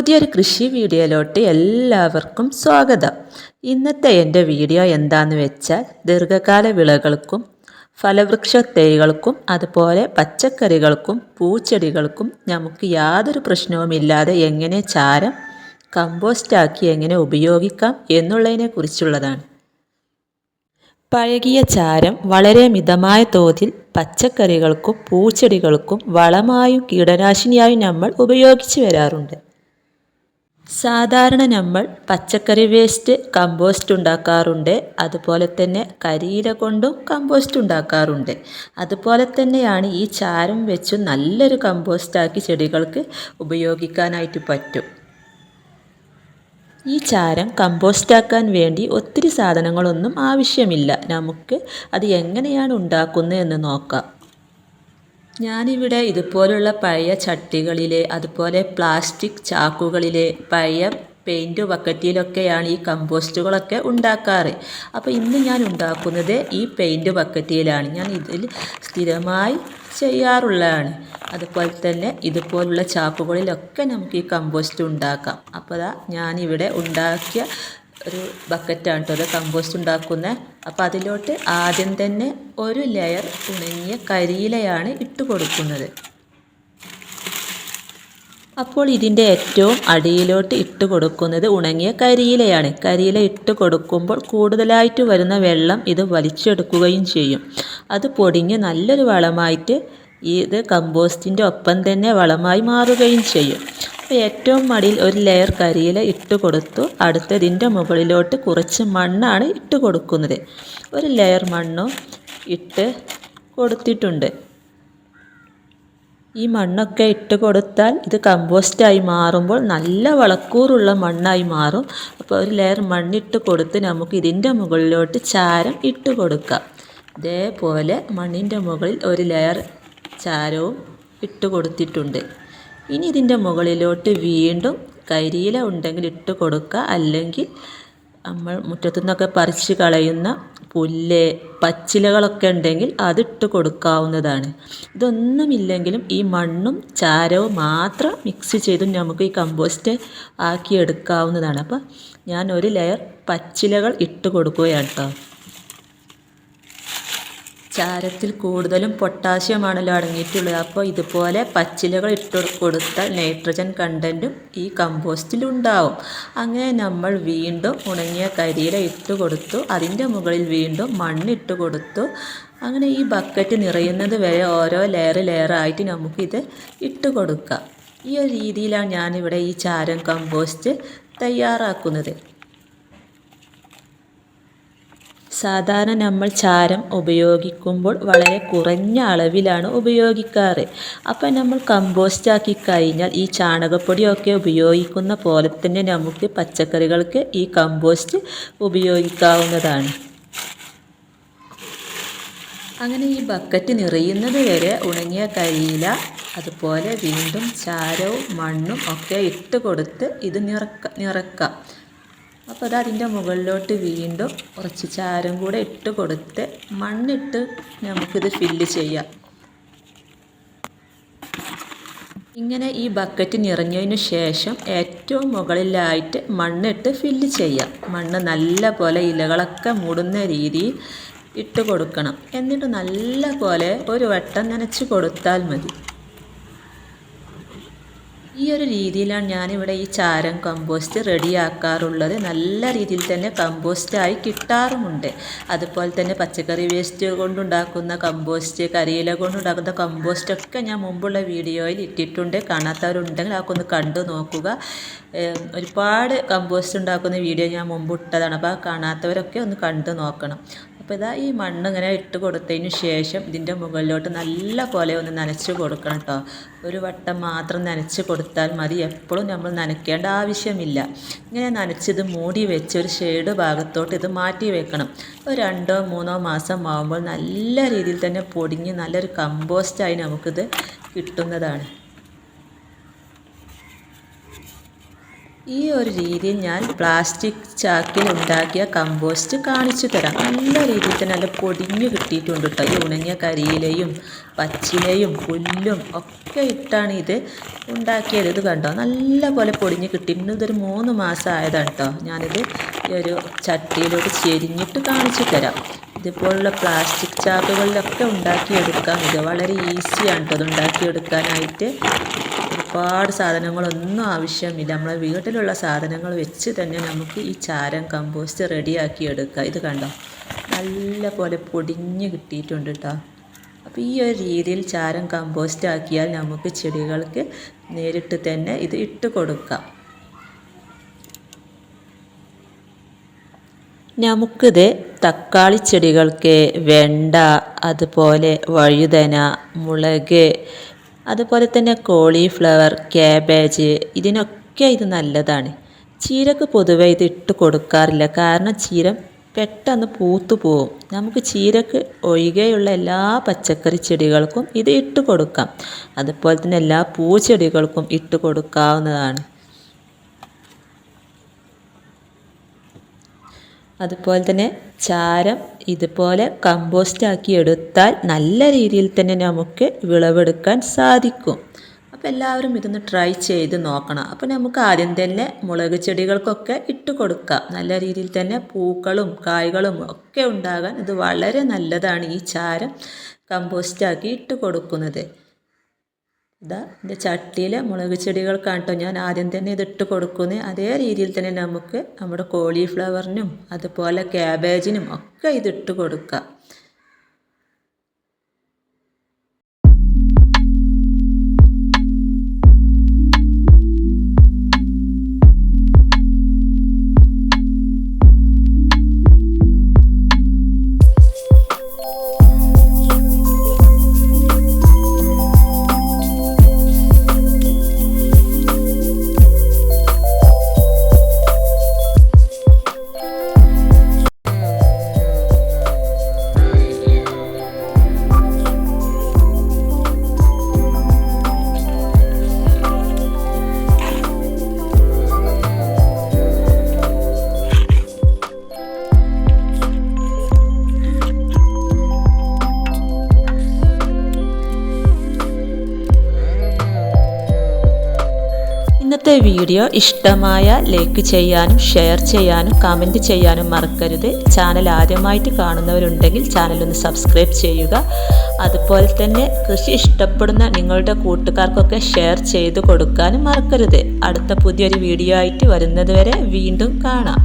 പുതിയൊരു കൃഷി വീഡിയോയിലോട്ട് എല്ലാവർക്കും സ്വാഗതം. ഇന്നത്തെ എന്റെ വീഡിയോ എന്താന്ന് വെച്ചാൽ ദീർഘകാല വിളകൾക്കും ഫലവൃക്ഷ തൈകൾക്കും അതുപോലെ പച്ചക്കറികൾക്കും പൂച്ചെടികൾക്കും നമുക്ക് യാതൊരു പ്രശ്നവുമില്ലാതെ എങ്ങനെ ചാരം കമ്പോസ്റ്റാക്കി എങ്ങനെ ഉപയോഗിക്കാം എന്നുള്ളതിനെ കുറിച്ചുള്ളതാണ്. പഴകിയ ചാരം വളരെ മിതമായ തോതിൽ പച്ചക്കറികൾക്കും പൂച്ചെടികൾക്കും വളമായും കീടനാശിനിയായും നമ്മൾ ഉപയോഗിച്ചു വരാറുണ്ട്. സാധാരണ നമ്മൾ പച്ചക്കറി വേസ്റ്റ് കമ്പോസ്റ്റ് ഉണ്ടാക്കാറുണ്ട്. അതുപോലെ തന്നെ കരിയില കൊണ്ടും കമ്പോസ്റ്റ് ഉണ്ടാക്കാറുണ്ട്. അതുപോലെ തന്നെയാണ് ഈ ചാരം വെച്ച് നല്ലൊരു കമ്പോസ്റ്റാക്കി ചെടികൾക്ക് ഉപയോഗിക്കാനായിട്ട് പറ്റും. ഈ ചാരം കമ്പോസ്റ്റാക്കാൻ വേണ്ടി ഒത്തിരി സാധനങ്ങളൊന്നും ആവശ്യമില്ല. നമുക്ക് അത് എങ്ങനെയാണ് ഉണ്ടാക്കുന്നത് എന്ന് നോക്കാം. ഞാനിവിടെ ഇതുപോലുള്ള പഴയ ചട്ടികളിലെ അതുപോലെ പ്ലാസ്റ്റിക് ചാക്കുകളിലെ പഴയ പെയിന്റ് ബക്കറ്റിലൊക്കെയാണ് ഈ കമ്പോസ്റ്റുകളൊക്കെ ഉണ്ടാക്കാറ്. അപ്പോൾ ഇന്ന് ഞാൻ ഉണ്ടാക്കുന്നത് ഈ പെയിന്റ് ബക്കറ്റിലാണ് ഞാൻ ഇതിൽ സ്ഥിരമായി ചെയ്യാറുള്ളതാണ്. അതുപോലെ തന്നെ ഇതുപോലുള്ള ചാക്കുകളിലൊക്കെ നമുക്ക് ഈ കമ്പോസ്റ്റ് ഉണ്ടാക്കാം. അപ്പോൾ ഞാനിവിടെ ഉണ്ടാക്കിയ ഒരു ബക്കറ്റാണ് കേട്ടോ അത് കമ്പോസ്റ്റ് ഉണ്ടാക്കുന്ന. അപ്പോൾ അതിലോട്ട് ആദ്യം തന്നെ ഒരു ലെയർ ഉണങ്ങിയ കരിയിലയാണ് ഇട്ട് കൊടുക്കുന്നത്. അപ്പോൾ ഇതിന്റെ ഏറ്റവും അടിയിലോട്ട് ഇട്ട് കൊടുക്കുന്നത് ഉണങ്ങിയ കരിയിലയാണ്. കരിയില ഇട്ട് കൊടുക്കുമ്പോൾ കൂടുതലായിട്ട് വരുന്ന വെള്ളം ഇത് വലിച്ചെടുക്കുകയും ചെയ്യും. അത് പൊടിഞ്ഞ് നല്ലൊരു വളമായിട്ട് ഇത് കമ്പോസ്റ്റിന്റെ ഒപ്പം തന്നെ വളമായി മാറുകയും ചെയ്യും. ഏറ്റവും മടിയിൽ ഒരു ലെയർ കരിയില ഇട്ട് കൊടുത്തു. അടുത്തതിന്റെ മുകളിലോട്ട് കുറച്ച് മണ്ണാണ് ഇട്ട് കൊടുക്കുന്നത്. ഒരു ലെയർ മണ്ണും ഇട്ട് കൊടുത്തിട്ടുണ്ട്. ഈ മണ്ണൊക്കെ ഇട്ട് കൊടുത്താൽ ഇത് കമ്പോസ്റ്റായി മാറുമ്പോൾ നല്ല വളക്കൂറുള്ള മണ്ണായി മാറും. അപ്പോൾ ഒരു ലെയർ മണ്ണിട്ട് കൊടുത്ത് നമുക്ക് ഇതിന്റെ മുകളിലോട്ട് ചാരം ഇട്ട് കൊടുക്കാം. ഇതേപോലെ മണ്ണിന്റെ മുകളിൽ ഒരു ലെയർ ചാരവും ഇട്ട് കൊടുത്തിട്ടുണ്ട്. ഇനി ഇതിന്റെ മുകളിലോട്ട് വീണ്ടും കരിയില ഉണ്ടെങ്കിൽ ഇട്ട് കൊടുക്കുക. അല്ലെങ്കിൽ നമ്മൾ മുറ്റത്തു നിന്നൊക്കെ പറിച്ച് കളയുന്ന പുല്ല് പച്ചിലകളൊക്കെ ഉണ്ടെങ്കിൽ അതിട്ട് കൊടുക്കാവുന്നതാണ്. ഇതൊന്നുമില്ലെങ്കിലും ഈ മണ്ണും ചാരവും മാത്രം മിക്സ് ചെയ്തും നമുക്ക് ഈ കമ്പോസ്റ്റ് ആക്കി എടുക്കാവുന്നതാണ്. അപ്പോൾ ഞാൻ ഒരു ലെയർ പച്ചിലകൾ ഇട്ട് കൊടുക്കുകയാണ് കേട്ടോ ചാരത്തിൽ കൂടുതലും പൊട്ടാസ്യമാണല്ലോ അടങ്ങിയിട്ടുള്ളത്. അപ്പോൾ ഇതുപോലെ പച്ചിലകൾ ഇട്ട് കൊടുത്ത നൈട്രജൻ കണ്ടന്റും ഈ കമ്പോസ്റ്റിൽ ഉണ്ടാവും. അങ്ങനെ നമ്മൾ വീണ്ടും ഉണങ്ങിയ കരിയില ഇട്ട് കൊടുത്തു. അതിന്റെ മുകളിൽ വീണ്ടും മണ്ണിട്ട് കൊടുത്തു. അങ്ങനെ ഈ ബക്കറ്റ് നിറയുന്നത് വരെ ഓരോ ലെയർ ലെയറായിട്ട് നമുക്കിത് ഇട്ട് കൊടുക്കാം. ഈ ഒരു രീതിയിലാണ് ഞാനിവിടെ ഈ ചാരം കമ്പോസ്റ്റ് തയ്യാറാക്കുന്നത്. സാധാരണ നമ്മൾ ചാരം ഉപയോഗിക്കുമ്പോൾ വളരെ കുറഞ്ഞ അളവിലാണ് ഉപയോഗിക്കാറ്. അപ്പം നമ്മൾ കമ്പോസ്റ്റ് ആക്കി കഴിഞ്ഞാൽ ഈ ചാണകപ്പൊടിയൊക്കെ ഉപയോഗിക്കുന്ന പോലെ തന്നെ നമുക്ക് പച്ചക്കറികൾക്ക് ഈ കമ്പോസ്റ്റ് ഉപയോഗിക്കാവുന്നതാണ്. അങ്ങനെ ഈ ബക്കറ്റ് നിറയുന്നത് വരെ ഉണങ്ങിയ കരിയില അതുപോലെ വീണ്ടും ചാരവും മണ്ണും ഒക്കെ ഇട്ട് കൊടുത്ത് ഇത് നിറക്ക നിറക്കാം. അത് അതിന്റെ മുകളിലോട്ട് വീണ്ടും കുറച്ച് ചാരം കൂടെ ഇട്ട് കൊടുത്ത് മണ്ണിട്ട് നമുക്കിത് ഫില്ല് ചെയ്യാം. ഇങ്ങനെ ഈ ബക്കറ്റ് നിറഞ്ഞതിന് ശേഷം ഏറ്റവും മുകളിലായിട്ട് മണ്ണിട്ട് ഫില്ല് ചെയ്യാം. മണ്ണ് നല്ല പോലെ ഇലകളൊക്കെ മൂടുന്ന രീതിയിൽ ഇട്ട് കൊടുക്കണം. എന്നിട്ട് നല്ല പോലെ ഒരു വട്ടം നനച്ച് കൊടുത്താൽ മതി. ഈ ഒരു രീതിയിലാണ് ഞാനിവിടെ ഈ ചാരം കമ്പോസ്റ്റ് റെഡിയാക്കാറുള്ളത്. നല്ല രീതിയിൽ തന്നെ കമ്പോസ്റ്റായി കിട്ടാറുമുണ്ട്. അതുപോലെ തന്നെ പച്ചക്കറി വേസ്റ്റ് കൊണ്ടുണ്ടാക്കുന്ന കമ്പോസ്റ്റ് കരിയില കൊണ്ടുണ്ടാക്കുന്ന കമ്പോസ്റ്റൊക്കെ ഞാൻ മുമ്പുള്ള വീഡിയോയിൽ ഇട്ടിട്ടുണ്ട്. കാണാത്തവരുണ്ടെങ്കിൽ അതൊക്കെ ഒന്ന് കണ്ടു നോക്കുക. ഒരുപാട് കമ്പോസ്റ്റ് ഉണ്ടാക്കുന്ന വീഡിയോ ഞാൻ മുമ്പ് ഇട്ടതാണ്. അപ്പോൾ കാണാത്തവരൊക്കെ ഒന്ന് കണ്ടു നോക്കണം. അപ്പോൾ ഇതാ ഈ മണ്ണ് ഇങ്ങനെ ഇട്ട് കൊടുത്തതിന് ശേഷം ഇതിന്റെ മുകളിലോട്ട് നല്ല പോലെ ഒന്ന് നനച്ച് കൊടുക്കണം കേട്ടോ. ഒരു വട്ടം മാത്രം നനച്ച് കൊടുത്താൽ മതി. എപ്പോഴും നമ്മൾ നനയ്ക്കേണ്ട ആവശ്യമില്ല. ഇങ്ങനെ നനച്ചിത് മൂടി വെച്ച് ഒരു ഷെയ്ഡ് ഭാഗത്തോട്ട് ഇത് മാറ്റി വെക്കണം. ഒരു രണ്ടോ മൂന്നോ മാസം ആകുമ്പോൾ നല്ല രീതിയിൽ തന്നെ പൊടിഞ്ഞ് നല്ലൊരു കമ്പോസ്റ്റായി നമുക്കിത് കിട്ടുന്നതാണ്. ഈ ഒരു രീതിയിൽ ഞാൻ പ്ലാസ്റ്റിക് ചാക്കിൽ ഉണ്ടാക്കിയ കമ്പോസ്റ്റ് കാണിച്ചു തരാം. നല്ല രീതിയിൽ തന്നെ നല്ല പൊടിഞ്ഞു കിട്ടിയിട്ടുണ്ട് കേട്ടോ ഈ ഉണങ്ങിയ കരിയിലയും പച്ചിലയും പുല്ലും ഒക്കെ ഇട്ടാണ് ഇത് ഉണ്ടാക്കിയത്. ഇത് കണ്ടോ? നല്ല പോലെ പൊടിഞ്ഞ് കിട്ടിയിട്ടുണ്ട് ഇതൊരു മൂന്ന് മാസം ആയതാണ് കേട്ടോ ഞാനിത് ഈ ഒരു ചട്ടിയിലോട്ട് ചെരിഞ്ഞിട്ട് കാണിച്ചു തരാം. ഇതുപോലുള്ള പ്ലാസ്റ്റിക് ചാക്കുകളിലൊക്കെ ഉണ്ടാക്കിയെടുക്കാം. ഇത് വളരെ ഈസിയാണ് കേട്ടോ അത് ഉണ്ടാക്കിയെടുക്കാനായിട്ട് ഒരുപാട് സാധനങ്ങളൊന്നും ആവശ്യമില്ല. നമ്മളെ വീട്ടിലുള്ള സാധനങ്ങൾ വെച്ച് തന്നെ നമുക്ക് ഈ ചാരം കമ്പോസ്റ്റ് റെഡിയാക്കി എടുക്കാം. ഇത് കണ്ടോ? നല്ല പോലെ പൊടിഞ്ഞ് കിട്ടിയിട്ടുണ്ട് കേട്ടോ അപ്പോൾ ഈ ഒരു രീതിയിൽ ചാരം കമ്പോസ്റ്റ് ആക്കിയാൽ നമുക്ക് ചെടികൾക്ക് നേരിട്ട് തന്നെ ഇത് ഇട്ട് കൊടുക്കാം. നമുക്കിത് തക്കാളി ചെടികൾക്ക് വെണ്ട അതുപോലെ വഴുതന മുളക് അതുപോലെ തന്നെ കോളിഫ്ലവർ ക്യാബേജ് ഇതിനൊക്കെ ഇത് നല്ലതാണ്. ചീരക്ക് പൊതുവെ ഇത് ഇട്ട് കൊടുക്കാറില്ല. കാരണം ചീര പെട്ടെന്ന് പൂത്തു പോവും. നമുക്ക് ചീരക്ക് ഒഴികെയുള്ള എല്ലാ പച്ചക്കറി ചെടികൾക്കും ഇത് ഇട്ട് കൊടുക്കാം. അതുപോലെ തന്നെ എല്ലാ പൂച്ചെടികൾക്കും ഇട്ട് കൊടുക്കാവുന്നതാണ്. അതുപോലെ തന്നെ ചാരം ഇതുപോലെ കമ്പോസ്റ്റ് ആക്കി എടുത്താൽ നല്ല രീതിയിൽ തന്നെ നമുക്ക് വിളവെടുക്കാൻ സാധിക്കും. അപ്പോൾ എല്ലാവരും ഇതൊന്ന് ട്രൈ ചെയ്ത് നോക്കണം. അപ്പോൾ നമുക്ക് ആദ്യം തന്നെ മുളക് ചെടികൾക്കൊക്കെ ഇട്ട് കൊടുക്കാം. നല്ല രീതിയിൽ തന്നെ പൂക്കളും കായ്കളും ഒക്കെ ഉണ്ടാകാൻ ഇത് വളരെ നല്ലതാണ് ഈ ചാരം കമ്പോസ്റ്റാക്കി ഇട്ട് കൊടുക്കുന്നത്. ഇതാ എന്റെ ചട്ടിയിൽ മുളക് ചെടികൾക്കാണ് കേട്ടോ ഞാൻ ആദ്യം തന്നെ ഇതിട്ട് കൊടുക്കുന്നത് അതേ രീതിയിൽ തന്നെ നമുക്ക് നമ്മുടെ കോളിഫ്ലവറിനും അതുപോലെ ക്യാബേജിനും ഒക്കെ ഇതിട്ട് കൊടുക്കാം. ഇന്നത്തെ വീഡിയോ ഇഷ്ടമായ ലൈക്ക് ചെയ്യാനും ഷെയർ ചെയ്യാനും കമന്റ് ചെയ്യാനും മറക്കരുത്. ചാനൽ ആദ്യമായിട്ട് കാണുന്നവരുണ്ടെങ്കിൽ ചാനലൊന്ന് സബ്സ്ക്രൈബ് ചെയ്യുക. അതുപോലെ തന്നെ കൃഷി ഇഷ്ടപ്പെടുന്ന നിങ്ങളുടെ കൂട്ടുകാർക്കൊക്കെ ഷെയർ ചെയ്ത് കൊടുക്കാനും മറക്കരുത്. അടുത്ത പുതിയൊരു വീഡിയോ ആയിട്ട് വരുന്നതുവരെ വീണ്ടും കാണാം.